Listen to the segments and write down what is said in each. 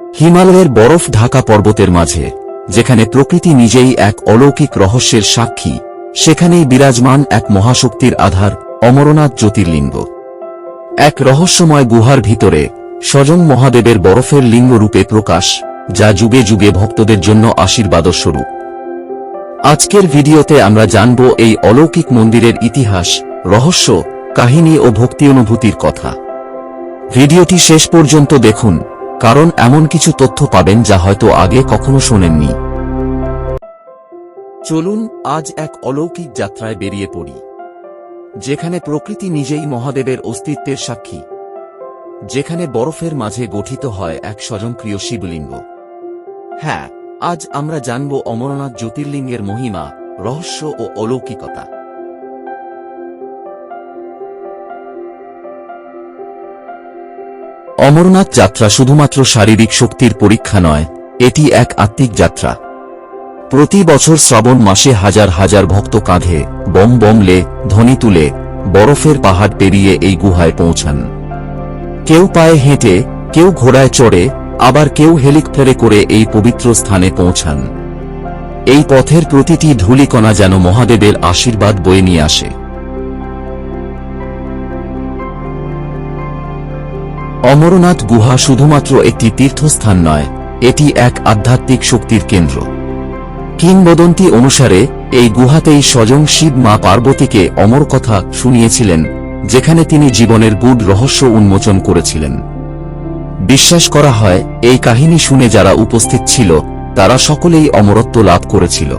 হিমালয়ের বরফ ঢাকা পর্বতের মাঝে, যেখানে প্রকৃতি নিজেই এক অলৌকিক রহস্যের সাক্ষী, সেখানেই বিরাজমান এক মহাশক্তির আধার, অমরনাথ জ্যোতির্লিঙ্গ। এক রহস্যময় গুহার ভিতরে স্বয়ং মহাদেবের বরফের লিঙ্গ রূপে প্রকাশ, যা যুগে যুগে ভক্তদের জন্য আশীর্বাদস্বরূপ। আজকের ভিডিওতে আমরা জানব এই অলৌকিক মন্দিরের ইতিহাস, রহস্য, কাহিনী ও ভক্তি অনুভূতির কথা। ভিডিওটি শেষ পর্যন্ত দেখুন কারণ এমন কিছু তথ্য পাবেন যা হয়তো আগে কখনো শোনেননি। চলুন, আজ এক অলৌকিক যাত্রায় বেরিয়ে পড়ি, যেখানে প্রকৃতি নিজেই মহাদেবের অস্তিত্বের সাক্ষী, যেখানে বরফের মাঝে গঠিত হয় এক স্বয়ংক্রিয় শিবলিঙ্গ। হ্যাঁ আজ আমরা জানব অমরনাথ জ্যোতির্লিঙ্গের মহিমা, রহস্য ও অলৌকিকতা। অমরনাথ যাত্রা শুধুমাত্র শারীরিক শক্তির পরীক্ষা নয়, এটি এক আত্মিক যাত্রা। প্রতি বছর শ্রাবণ মাসে হাজার হাজার ভক্ত কাঁধে বম বমলে ধ্বনি তুলে, বরফের পাহাড় পেরিয়ে এই গুহায় পৌঁছান। কেউ পায়ে হেঁটে, কেউ ঘোড়ায় চড়ে, আবার কেউ হেলিকপ্টারে করে এই পবিত্র স্থানে পৌঁছান। এই পথের প্রতিটি ধূলিকণা যেন মহাদেবের আশীর্বাদ বয়ে নিয়ে আসে। অমরনাথ গুহা শুধুমাত্র একটি তীর্থস্থান নয়, এটি এক আধ্যাত্মিক শক্তির কেন্দ্র। কিংবদন্তি অনুসারে, এই গুহাতেই স্বয়ং শিব মা পার্বতীকে অমর কথা শুনিয়েছিলেন, যেখানে তিনি জীবনের গুড রহস্য উন্মোচন করেছিলেন। বিশ্বাস করা হয়, এই কাহিনী শুনে যারা উপস্থিত ছিল, তারা সকলেই অমরত্ব লাভ করেছিল।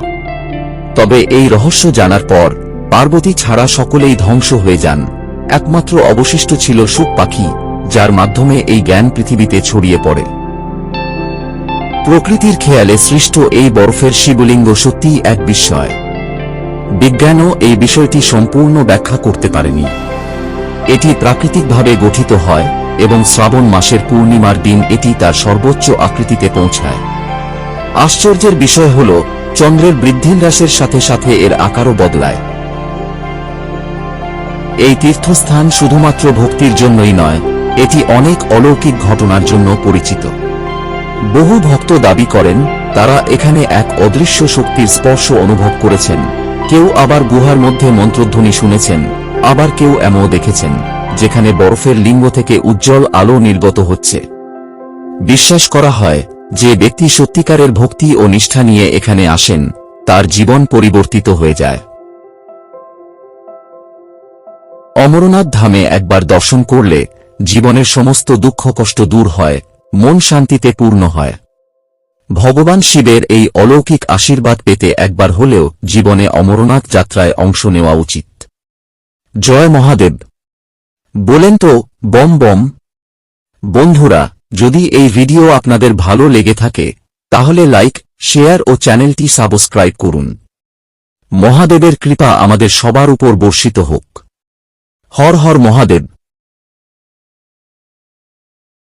তবে এই রহস্য জানার পর, পার্বতী ছাড়া সকলেই ধ্বংস হয়ে যান। একমাত্র অবশিষ্ট ছিল সুখ পাখি যার মাধ্যমে এই জ্ঞান পৃথিবীতে ছড়িয়ে পড়ে। প্রকৃতির খেয়ালে সৃষ্ট এই বরফের শিবলিঙ্গ সত্যিই এক বিস্ময়। বিজ্ঞানও এই বিষয়টি সম্পূর্ণ ব্যাখ্যা করতে পারেনি। এটি প্রাকৃতিকভাবে গঠিত হয় এবং শ্রাবণ মাসের পূর্ণিমার দিন এটি তার সর্বোচ্চ আকৃতিতে পৌঁছায়। আশ্চর্যের বিষয় হল, চন্দ্রের বৃদ্ধি হ্রাসের সাথে সাথে এর আকারও বদলায়। এই তীর্থস্থান শুধুমাত্র ভক্তির জন্যই নয় এটি অনেক অলৌকিক ঘটনার জন্য পরিচিত। বহু ভক্ত দাবি করেন, তারা এখানে এক অদৃশ্য শক্তির স্পর্শ অনুভব করেছেন। কেউ আবার গুহার মধ্যে মন্ত্রধ্বনি শুনেছেন, আবার কেউ এমন দেখেছেন, যেখানে বরফের লিঙ্গ থেকে উজ্জ্বল আলো নির্গত হচ্ছে। বিশ্বাস করা হয়, যে ব্যক্তি সত্যিকারের ভক্তি ও নিষ্ঠা নিয়ে এখানে আসেন, তার জীবন পরিবর্তিত হয়ে যায়। অমরনাথ ধামে একবার দর্শন করলে জীবনের সমস্ত দুঃখ কষ্ট দূর হয়, মন শান্তিতে পূর্ণ হয়। ভগবান শিবের এই অলৌকিক আশীর্বাদ পেতে একবার হলেও জীবনে অমরনাথ যাত্রায় অংশ নেওয়া উচিত। জয় মহাদেব। বলেন তো, বম বম। বন্ধুরা, যদি এই ভিডিও আপনাদের ভালো লেগে থাকে, তাহলে লাইক, শেয়ার ও চ্যানেলটি সাবস্ক্রাইব করুন। মহাদেবের কৃপা আমাদের সবার উপর বর্ষিত হোক। হর হর মহাদেব।